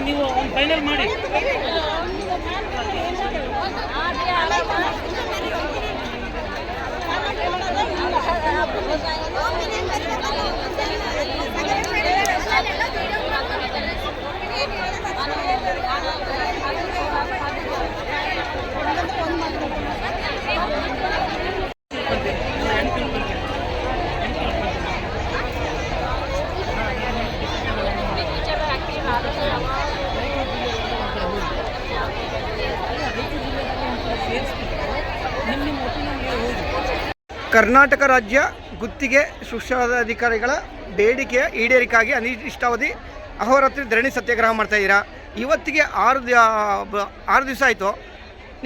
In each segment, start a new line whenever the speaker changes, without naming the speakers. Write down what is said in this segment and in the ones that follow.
ನೀವು ಒಂದು ಫೈನಲ್ ಮಾಡಿ ನಿಮ್ಮ ನಿಮ್ಮ ಒಪಿನಿಯನ್ ಹೇಳಿ ಹೋಗಿ
ಕರ್ನಾಟಕ ರಾಜ್ಯ ಗುತ್ತಿಗೆ ಶಿಕ್ಷಣ ಅಧಿಕಾರಿಗಳ ಬೇಡಿಕೆಯ ಈಡೇರಿಕೆಗಾಗಿ ಅನಿರ್ದಿಷ್ಟಾವಧಿ ಅಹೋರಾತ್ರಿ ಧರಣಿ ಸತ್ಯಾಗ್ರಹ ಮಾಡ್ತಾ ಇದ್ದೀರಾ? ಇವತ್ತಿಗೆ ಆರು ಆರು ದಿವಸ ಆಯಿತು.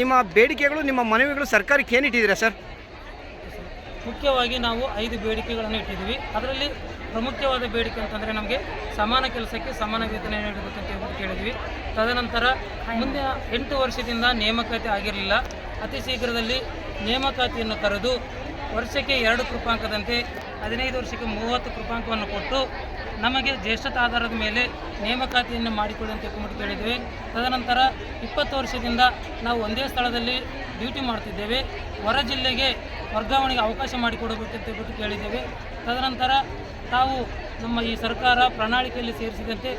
ನಿಮ್ಮ ಬೇಡಿಕೆಗಳು, ನಿಮ್ಮ ಮನವಿಗಳು ಸರ್ಕಾರಕ್ಕೆ ಏನು ಇಟ್ಟಿದ್ದೀರಾ ಸರ್?
ಮುಖ್ಯವಾಗಿ ನಾವು ಐದು ಬೇಡಿಕೆಗಳನ್ನು ಇಟ್ಟಿದ್ದೀವಿ. ಅದರಲ್ಲಿ ಪ್ರಮುಖವಾದ ಬೇಡಿಕೆ ಅಂತಂದರೆ ನಮಗೆ ಸಮಾನ ಕೆಲಸಕ್ಕೆ ಸಮಾನ ವೇತನ ನೀಡಬೇಕಂತ ಹೇಳ್ಬಿಟ್ಟು ಕೇಳಿದ್ವಿ ತದನಂತರ ಮುಂದಿನ ಎಂಟು ವರ್ಷದಿಂದ ನೇಮಕಾತಿ ಆಗಿರಲಿಲ್ಲ. ಅತಿ ಶೀಘ್ರದಲ್ಲಿ ನೇಮಕಾತಿಯನ್ನು ಕರೆದು ವರ್ಷಕ್ಕೆ ಎರಡು ಕೃಪಾಂಕದಂತೆ ಹದಿನೈದು ವರ್ಷಕ್ಕೆ ಮೂವತ್ತು ಕೃಪಾಂಕವನ್ನು ಕೊಟ್ಟು ನಮಗೆ ಜ್ಯೇಷ್ಠತ ಆಧಾರದ ಮೇಲೆ ನೇಮಕಾತಿಯನ್ನು ಮಾಡಿಕೊಳ್ಳುವಂತೆ ಅಂತ ಕೇಳಿದ್ದೇವೆ ತದನಂತರ ಇಪ್ಪತ್ತು ವರ್ಷದಿಂದ ನಾವು ಒಂದೇ ಸ್ಥಳದಲ್ಲಿ ಡ್ಯೂಟಿ ಮಾಡ್ತಿದ್ದೇವೆ. ಹೊರ ಜಿಲ್ಲೆಗೆ ವರ್ಗಾವಣೆಗೆ ಅವಕಾಶ ಮಾಡಿಕೊಡಬೇಕಂತ ಬಿಟ್ಟು ಕೇಳಿದ್ದೇವೆ. ತದನಂತರ ತಾವು ನಮ್ಮ ಈ ಸರ್ಕಾರ ಪ್ರಣಾಳಿಕೆಯಲ್ಲಿ ಸೇರಿಸಿದಂತೆ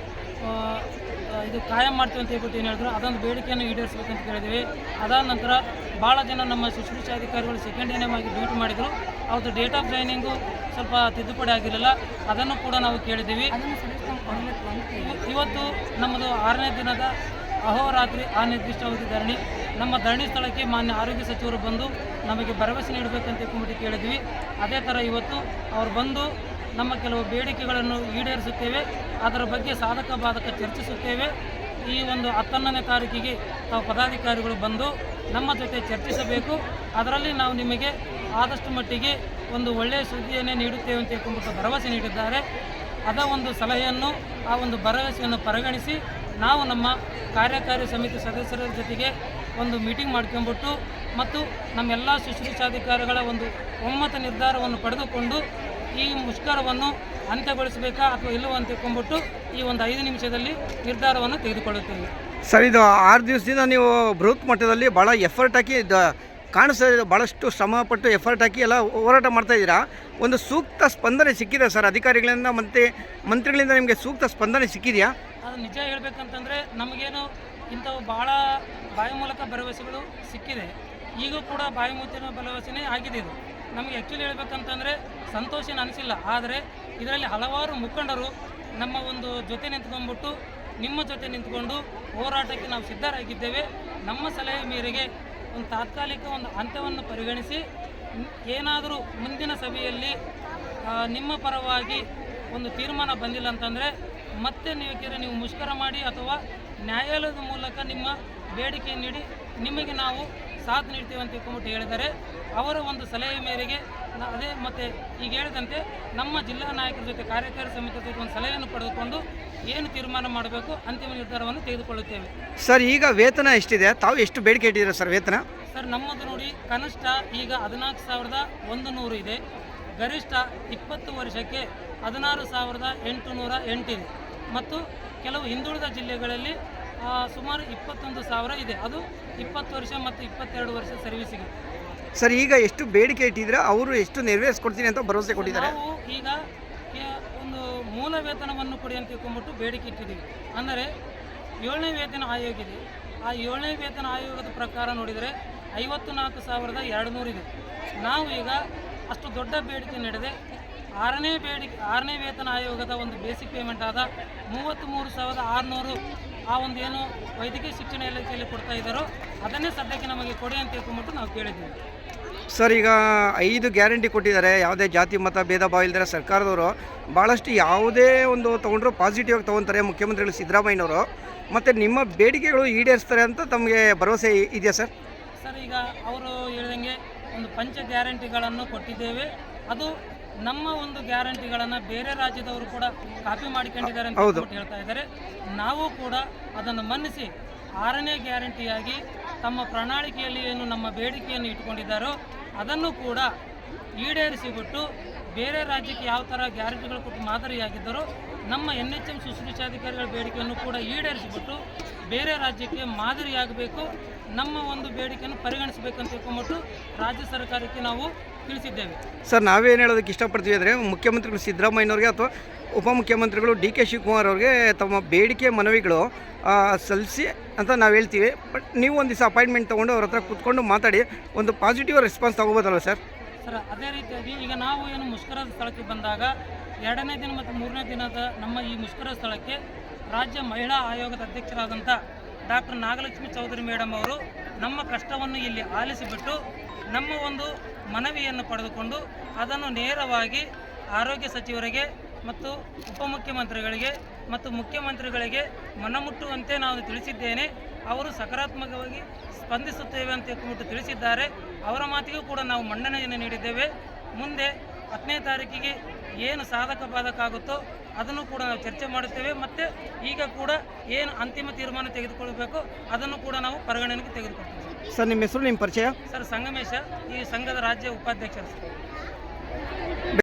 ಇದು ಕಾಯಂ ಮಾಡ್ತೀವಿ ಅಂತ ಹೇಳ್ಬಿಟ್ಟು ಏನು ಹೇಳಿದ್ರು. ಅದೊಂದು ಬೇಡಿಕೆಯನ್ನು ಈಡೇರಿಸಬೇಕಂತ ಕೇಳಿದ್ದೇವೆ. ಅದಾದ ನಂತರ ಭಾಳ ಜನ ನಮ್ಮ ಶುಶ್ರೂಷಾಧಿಕಾರಿಗಳು ಸೆಕೆಂಡ್ ನೇಮ್ ಆಗಿ ಡ್ಯೂಟಿ ಮಾಡಿದರು. ಅವ್ರದ್ದು ಡೇಟ್ ಆಫ್ ಜಾಯ್ನಿಂಗು ಸ್ವಲ್ಪ ತಿದ್ದುಪಡಿ ಆಗಿರಲಿಲ್ಲ. ಅದನ್ನು ಕೂಡ ನಾವು ಕೇಳಿದ್ದೀವಿ. ಇವತ್ತು ನಮ್ಮದು ಆರನೇ ದಿನದ ಅಹೋರಾತ್ರಿ ಅನಿರ್ದಿಷ್ಟಾವಧಿ ಧರಣಿ. ನಮ್ಮ ಧರಣಿ ಸ್ಥಳಕ್ಕೆ ಮಾನ್ಯ ಆರೋಗ್ಯ ಸಚಿವರು ಬಂದು ನಮಗೆ ಭರವಸೆ ನೀಡಬೇಕಂತ ಕುಮಿಟಿ ಕೇಳಿದ್ವಿ ಅದೇ ಥರ ಇವತ್ತು ಅವರು ಬಂದು ನಮ್ಮ ಕೆಲವು ಬೇಡಿಕೆಗಳನ್ನು ಈಡೇರಿಸುತ್ತೇವೆ. ಅದರ ಬಗ್ಗೆ ಸಾಧಕ ಬಾಧಕ ಚರ್ಚಿಸುತ್ತೇವೆ. ಈ ಒಂದು ಹತ್ತೊಂದನೇ ತಾರೀಕಿಗೆ ತಾವು ಪದಾಧಿಕಾರಿಗಳು ಬಂದು ನಮ್ಮ ಜೊತೆ ಚರ್ಚಿಸಬೇಕು. ಅದರಲ್ಲಿ ನಾವು ನಿಮಗೆ ಆದಷ್ಟು ಮಟ್ಟಿಗೆ ಒಂದು ಒಳ್ಳೆಯ ಸುದ್ದಿಯನ್ನೇ ನೀಡುತ್ತೇವೆ ಅಂತ ಹೇಳ್ಕೊಂಡು ಭರವಸೆ ನೀಡಿದ್ದಾರೆ. ಅದ ಒಂದು ಸಲಹೆಯನ್ನು, ಆ ಒಂದು ಭರವಸೆಯನ್ನು ಪರಿಗಣಿಸಿ ನಾವು ನಮ್ಮ ಕಾರ್ಯಕಾರಿ ಸಮಿತಿ ಸದಸ್ಯರ ಜೊತೆಗೆ ಒಂದು ಮೀಟಿಂಗ್ ಮಾಡ್ಕೊಂಬಿಟ್ಟು ಮತ್ತು ನಮ್ಮೆಲ್ಲ ಶುಶ್ರೂಷಾಧಿಕಾರಿಗಳ ಒಂದು ಒಮ್ಮತ ನಿರ್ಧಾರವನ್ನು ಪಡೆದುಕೊಂಡು ಈ ಮುಷ್ಕರವನ್ನು ಅಂತ್ಯಗೊಳಿಸಬೇಕಾ ಅಥವಾ ಇಲ್ಲವೋ ಅಂತ ಈ ಒಂದು ಐದು ನಿಮಿಷದಲ್ಲಿ ನಿರ್ಧಾರವನ್ನು ತೆಗೆದುಕೊಳ್ಳುತ್ತೇವೆ.
ಸರ್, ಇದು ಆರು ದಿವಸದಿಂದ ನೀವು ಬೃಹತ್ ಮಟ್ಟದಲ್ಲಿ ಭಾಳ ಎಫರ್ಟ್ ಹಾಕಿ ಕಾಣಿಸ್ತಾ ಇದೆ ಭಾಳಷ್ಟು ಶ್ರಮಪಟ್ಟು ಎಫರ್ಟ್ ಹಾಕಿ ಎಲ್ಲ ಹೋರಾಟ ಮಾಡ್ತಾ ಇದ್ದೀರಾ? ಒಂದು ಸೂಕ್ತ ಸ್ಪಂದನೆ ಸಿಕ್ಕಿದೆ ಸರ್, ಅಧಿಕಾರಿಗಳಿಂದ ಮತ್ತು ಮಂತ್ರಿಗಳಿಂದ ನಿಮಗೆ ಸೂಕ್ತ ಸ್ಪಂದನೆ ಸಿಕ್ಕಿದೆಯಾ?
ಅದು ನಿಜ ಹೇಳ್ಬೇಕಂತಂದರೆ ನಮಗೇನು ಇಂಥವು ಭಾಳ ಬಾಯಿ ಮೂಲಕ ಭರವಸೆಗಳು ಸಿಕ್ಕಿದೆ. ಈಗೂ ಕೂಡ ಬಾಯಿ ಮುಚ್ಚಿನ ಭರವಸೆನೇ ಆಗಿದೆ ಇದು. ನಮಗೆ ಆ್ಯಕ್ಚುಲಿ ಹೇಳ್ಬೇಕಂತಂದರೆ ಸಂತೋಷನ ಅನಿಸಿಲ್ಲ. ಆದರೆ ಇದರಲ್ಲಿ ಹಲವಾರು ಮುಖಂಡರು ನಮ್ಮ ಒಂದು ಜೊತೆ ನಿಂತ್ಕೊಂಡ್ಬಿಟ್ಟು ನಿಮ್ಮ ಜೊತೆ ನಿಂತ್ಕೊಂಡು ಹೋರಾಟಕ್ಕೆ ನಾವು ಸಿದ್ಧರಾಗಿದ್ದೇವೆ. ನಮ್ಮ ಸಲಹೆ ಮೇರೆಗೆ ಒಂದು ತಾತ್ಕಾಲಿಕ ಒಂದು ಅಂತ್ಯವನ್ನು ಪರಿಗಣಿಸಿ, ಏನಾದರೂ ಮುಂದಿನ ಸಭೆಯಲ್ಲಿ ನಿಮ್ಮ ಪರವಾಗಿ ಒಂದು ತೀರ್ಮಾನ ಬಂದಿಲ್ಲ ಅಂತಂದರೆ ಮತ್ತೆ ನೀವು ನೀವು ಮುಷ್ಕರ ಮಾಡಿ ಅಥವಾ ನ್ಯಾಯಾಲಯದ ಮೂಲಕ ನಿಮ್ಮ ಬೇಡಿಕೆ ನೀಡಿ ನಿಮಗೆ ನಾವು ಸಾಥ್ ನೀಡ್ತೀವಿ ಅಂತ ತಿಳ್ಕೊಂಬಿಟ್ಟು ಹೇಳಿದ್ದಾರೆ. ಅವರ ಒಂದು ಸಲಹೆ ಮೇರೆಗೆ ಅದೇ ಮತ್ತೆ ಈಗ ಹೇಳಿದಂತೆ ನಮ್ಮ ಜಿಲ್ಲಾ ನಾಯಕರ ಜೊತೆ ಕಾರ್ಯಕಾರಿ ಸಮಿತಿ ಜೊತೆ ಒಂದು ಸಲಹೆಯನ್ನು ಪಡೆದುಕೊಂಡು ಏನು ತೀರ್ಮಾನ ಮಾಡಬೇಕು ಅಂತಿಮ ನಿರ್ಧಾರವನ್ನು ತೆಗೆದುಕೊಳ್ಳುತ್ತೇವೆ.
ಸರ್ ಈಗ ವೇತನ ಎಷ್ಟಿದೆ? ತಾವು ಎಷ್ಟು ಬೇಡಿಕೆ ಇಟ್ಟಿದ್ದೀರಾ ಸರ್ ವೇತನ?
ಸರ್ ನಮ್ಮದು ನೋಡಿ ಕನಿಷ್ಠ ಈಗ ಹದಿನಾಲ್ಕು ಸಾವಿರದ ಒಂದು ನೂರು ಇದೆ. ಗರಿಷ್ಠ ಇಪ್ಪತ್ತು ವರ್ಷಕ್ಕೆ ಹದಿನಾರು ಸಾವಿರದ ಎಂಟು ನೂರ ಎಂಟಿದೆ. ಮತ್ತು ಕೆಲವು ಹಿಂದುಳಿದ ಜಿಲ್ಲೆಗಳಲ್ಲಿ ಸುಮಾರು ಇಪ್ಪತ್ತೊಂದು ಸಾವಿರ ಇದೆ. ಅದು ಇಪ್ಪತ್ತು ವರ್ಷ ಮತ್ತು ಇಪ್ಪತ್ತೆರಡು ವರ್ಷ ಸರ್ವಿಸಿಗೆ
ಸರ್, ಈಗ ಎಷ್ಟು ಬೇಡಿಕೆ ಇಟ್ಟಿದ್ರೆ ಅವರು ಎಷ್ಟು ನೆರವೇರಿಸ್ಕೊಡ್ತೀನಿ ಅಂತ ಭರವಸೆ ಕೊಟ್ಟಿದ್ದಾರೆ.
ಈಗ ಒಂದು ಮೂಲ ವೇತನವನ್ನು ಕೊಡಿ ಅಂತ ತಿಳ್ಕೊಂಬಿಟ್ಟು ಬೇಡಿಕೆ ಇಟ್ಟಿದ್ದೀವಿ. ಅಂದರೆ ಏಳನೇ ವೇತನ ಆಯೋಗ ಇದೆ. ಆ ಏಳನೇ ವೇತನ ಆಯೋಗದ ಪ್ರಕಾರ ನೋಡಿದರೆ ಐವತ್ತು ನಾಲ್ಕು ಸಾವಿರದ ಎರಡು ಇದೆ. ನಾವು ಈಗ ಅಷ್ಟು ದೊಡ್ಡ ಬೇಡಿಕೆ ನಡೆದೆ. ಆರನೇ ಬೇಡಿಕೆ, ಆರನೇ ವೇತನ ಆಯೋಗದ ಒಂದು ಬೇಸಿಕ್ ಪೇಮೆಂಟ್ ಆದ ಮೂವತ್ತ್ಮೂರು ಮೂರು ಸಾವಿರದ ಆರುನೂರು ಆ ಒಂದು ಏನು ವೈದ್ಯಕೀಯ ಶಿಕ್ಷಣ ಇಲಾಖೆಯಲ್ಲಿ ಕೊಡ್ತಾ ಇದ್ದಾರೋ ಅದನ್ನೇ ಸದ್ಯಕ್ಕೆ ನಮಗೆ ಕೊಡಿ ಅಂತ ತಿಳ್ಕೊಂಬಿಟ್ಟು ನಾವು ಕೇಳಿದ್ದೀವಿ.
ಸರ್ ಈಗ ಐದು ಗ್ಯಾರಂಟಿ ಕೊಟ್ಟಿದ್ದಾರೆ. ಯಾವುದೇ ಜಾತಿ ಮತ ಭೇದ ಭಾವ ಇಲ್ಲದೆ ಸರ್ಕಾರದವರು ಭಾಳಷ್ಟು ಯಾವುದೇ ಒಂದು ತೊಗೊಂಡ್ರು ಪಾಸಿಟಿವ್ ಆಗಿ ತೊಗೊತಾರೆ ಮುಖ್ಯಮಂತ್ರಿಗಳು ಸಿದ್ದರಾಮಯ್ಯನವರು. ಮತ್ತು ನಿಮ್ಮ ಬೇಡಿಕೆಗಳು ಈಡೇರಿಸ್ತಾರೆ ಅಂತ ತಮಗೆ ಭರವಸೆ ಇದೆಯಾ ಸರ್?
ಸರ್ ಈಗ ಅವರು ಹೇಳಿದಂಗೆ ಒಂದು ಪಂಚ ಗ್ಯಾರಂಟಿಗಳನ್ನು ಕೊಟ್ಟಿದ್ದೇವೆ. ಅದು ನಮ್ಮ ಒಂದು ಗ್ಯಾರಂಟಿಗಳನ್ನು ಬೇರೆ ರಾಜ್ಯದವರು ಕೂಡ ಕಾಪಿ ಮಾಡಿಕೊಂಡಿದ್ದಾರೆ ಅಂತ
ಹೌದು.
ಹೇಳ್ತಾ ಇದ್ದಾರೆ. ನಾವು ಕೂಡ ಅದನ್ನು ಮನ್ನಿಸಿ ಆರನೇ ಗ್ಯಾರಂಟಿಯಾಗಿ ತಮ್ಮ ಪ್ರಣಾಳಿಕೆಯಲ್ಲಿ ಏನು ನಮ್ಮ ಬೇಡಿಕೆಯನ್ನು ಇಟ್ಕೊಂಡಿದ್ದಾರೋ ಅದನ್ನು ಕೂಡ ಈಡೇರಿಸಿಬಿಟ್ಟು ಬೇರೆ ರಾಜ್ಯಕ್ಕೆ ಯಾವ ಥರ ಗ್ಯಾರಂಟಿಗಳು ಕೊಟ್ಟು ಮಾದರಿಯಾಗಿದ್ದರೋ ನಮ್ಮ ಎನ್ ಎಚ್ ಎಂ ಶುಶ್ರೂಷಾಧಿಕಾರಿಗಳ ಬೇಡಿಕೆಯನ್ನು ಕೂಡ ಈಡೇರಿಸಿಬಿಟ್ಟು ಬೇರೆ ರಾಜ್ಯಕ್ಕೆ ಮಾದರಿಯಾಗಬೇಕು, ನಮ್ಮ ಒಂದು ಬೇಡಿಕೆಯನ್ನು ಪರಿಗಣಿಸಬೇಕಂತ ತಿಳ್ಕೊಂಬಿಟ್ಟು ರಾಜ್ಯ ಸರ್ಕಾರಕ್ಕೆ ನಾವು ತಿಳಿಸಿದ್ದೇವೆ.
ಸರ್ ನಾವೇನು ಹೇಳೋದಕ್ಕೆ ಇಷ್ಟಪಡ್ತೀವಿ ಅಂದರೆ ಮುಖ್ಯಮಂತ್ರಿಗಳು ಸಿದ್ದರಾಮಯ್ಯನವ್ರಿಗೆ ಅಥವಾ ಉಪಮುಖ್ಯಮಂತ್ರಿಗಳು ಡಿ ಕೆ ಶಿವಕುಮಾರ್ ಅವ್ರಿಗೆ ತಮ್ಮ ಬೇಡಿಕೆ ಮನವಿಗಳು ಸಲ್ಲಿಸಿ ಅಂತ ನಾವು ಹೇಳ್ತೀವಿ. ಬಟ್ ನೀವು ಒಂದು ದಿವಸ ಅಪಾಯಿಂಟ್ಮೆಂಟ್ ತೊಗೊಂಡು ಅವ್ರ ಹತ್ರ ಕೂತ್ಕೊಂಡು ಮಾತಾಡಿ ಒಂದು ಪಾಸಿಟಿವ್ ರೆಸ್ಪಾನ್ಸ್ ತೊಗೋಬೋದಲ್ವ ಸರ್?
ಸರ್ ಅದೇ ರೀತಿಯಾಗಿ ಈಗ ನಾವು ಏನು ಮುಷ್ಕರದ ಸ್ಥಳಕ್ಕೆ ಬಂದಾಗ ಎರಡನೇ ದಿನ ಮತ್ತು ಮೂರನೇ ದಿನದ ನಮ್ಮ ಈ ಮುಷ್ಕರ ಸ್ಥಳಕ್ಕೆ ರಾಜ್ಯ ಮಹಿಳಾ ಆಯೋಗದ ಅಧ್ಯಕ್ಷರಾದಂಥ ಡಾಕ್ಟರ್ ನಾಗಲಕ್ಷ್ಮಿ ಚೌಧರಿ ಮೇಡಮ್ ಅವರು ನಮ್ಮ ಕಷ್ಟವನ್ನು ಇಲ್ಲಿ ಆಲಿಸಿಬಿಟ್ಟು ನಮ್ಮ ಒಂದು ಮನವಿಯನ್ನು ಪಡೆದುಕೊಂಡು ಅದನ್ನು ನೇರವಾಗಿ ಆರೋಗ್ಯ ಸಚಿವರಿಗೆ ಮತ್ತು ಉಪಮುಖ್ಯಮಂತ್ರಿಗಳಿಗೆ ಮತ್ತು ಮುಖ್ಯಮಂತ್ರಿಗಳಿಗೆ ಮನಮುಟ್ಟುವಂತೆ ನಾವು ತಿಳಿಸಿದ್ದೇನೆ. ಅವರು ಸಕಾರಾತ್ಮಕವಾಗಿ ಸ್ಪಂದಿಸುತ್ತೇವೆ ಅಂತ ಹೇಳ್ಬಿಟ್ಟು ತಿಳಿಸಿದ್ದಾರೆ. ಅವರ ಮಾತಿಗೂ ಕೂಡ ನಾವು ಮನ್ನಣೆಯನ್ನು ನೀಡಿದ್ದೇವೆ. ಮುಂದೆ ಹತ್ತನೇ ತಾರೀಕಿಗೆ ಏನು ಸಾಧಕ ಬಾಧಕ ಆಗುತ್ತೋ ಅದನ್ನು ಕೂಡ ನಾವು ಚರ್ಚೆ ಮಾಡುತ್ತೇವೆ. ಮತ್ತು ಈಗ ಕೂಡ ಏನು ಅಂತಿಮ ತೀರ್ಮಾನ ತೆಗೆದುಕೊಳ್ಬೇಕು ಅದನ್ನು ಕೂಡ ನಾವು ಪರಿಗಣನೆಗೆ ತೆಗೆದುಕೊಳ್ತೇವೆ.
ಸರ್ ನಿಮ್ಮ ಹೆಸರು ನಿಮ್ಮ ಪರಿಚಯ?
ಸರ್ ಸಂಗಮೇಶ ಈ ಸಂಘದ ರಾಜ್ಯ ಉಪಾಧ್ಯಕ್ಷರು ಸರ್.